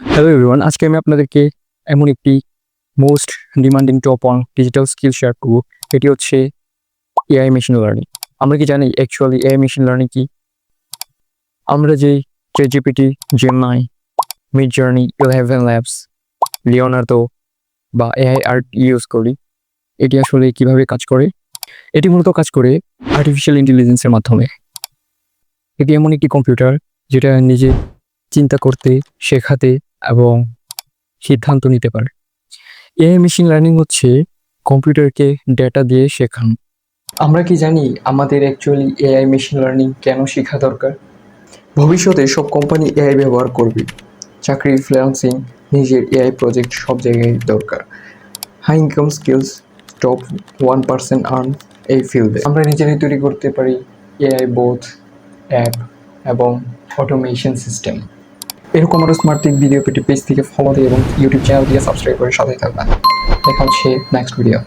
Hello everyone আজকে আমি আপনাদেরকে এমন একটি most demanding top on digital skill share করব। এটি হচ্ছে এআই মেশিন লার্নিং আমরা কি জানি অ্যাকচুয়ালি এআই মেশিন লার্নিং কি? আমরা যে ChatGPT Gemini Midjourney ElevenLabs Leonardo বা এআই আর্ট ইউজ করি, এটি আসলে কীভাবে কাজ করে? এটি মূলত কাজ করে আর্টিফিশিয়াল ইন্টেলিজেন্সের মাধ্যমে। এটি এমন একটি কম্পিউটার যেটা নিজে চিন্তা করতে, শেখাতে এবং সিদ্ধান্ত নিতে পারে। এআই মেশিন লার্নিং হচ্ছে কম্পিউটারকে ডেটা দিয়ে শেখানো। আমরা কি জানি আমাদের অ্যাকচুয়ালি এআই মেশিন লার্নিং কেন শেখা দরকার? ভবিষ্যতে সব কোম্পানি এআই ব্যবহার করবে। চাকরি ফ্রিল্যান্সিং নিজের এআই প্রজেক্ট সব জায়গায় দরকার। High income skills top one percent earn এই ফিল্ডে আমরা নিজেরাই তৈরি করতে পারি এআই বোথ অ্যাপ এবং অটোমেশন সিস্টেম এরকম আরও স্মার্ট টিপ ভিডিও পেটি পেজ থেকে ফলো দিয়ে এবং ইউটিউব চ্যানেল দিয়ে সাবস্ক্রাইব করে সাথে থাকবেন। দেখা হচ্ছে নেক্সট ভিডিও